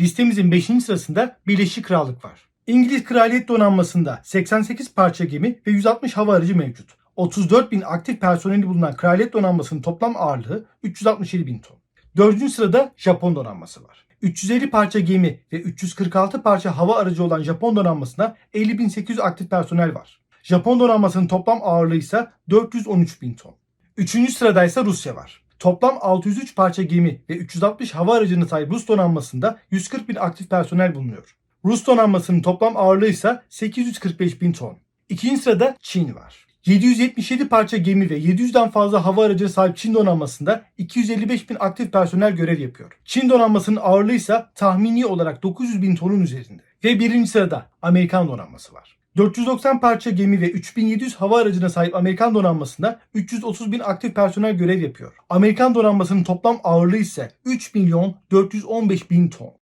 Listemizin 5. sırasında Birleşik Krallık var. İngiliz Kraliyet Donanması'nda 88 parça gemi ve 160 hava aracı mevcut. 34 bin aktif personeli bulunan Kraliyet Donanması'nın toplam ağırlığı 367 bin ton. Dördüncü sırada Japon donanması var. 350 parça gemi ve 346 parça hava aracı olan Japon donanmasına 50.800 aktif personel var. Japon donanmasının toplam ağırlığı ise 413 bin ton. Üçüncü sırada ise Rusya var. Toplam 603 parça gemi ve 360 hava aracına sahip Rus donanmasında 140 bin aktif personel bulunuyor. Rus donanmasının toplam ağırlığı ise 845 bin ton. İkinci sırada Çin var. 777 parça gemi ve 700'den fazla hava aracına sahip Çin donanmasında 255 bin aktif personel görev yapıyor. Çin donanmasının ağırlığı ise tahmini olarak 900 bin tonun üzerinde. Ve birinci sırada Amerikan donanması var. 490 parça gemi ve 3700 hava aracına sahip Amerikan donanmasında 330 bin aktif personel görev yapıyor. Amerikan donanmasının toplam ağırlığı ise 3 milyon 415 bin ton.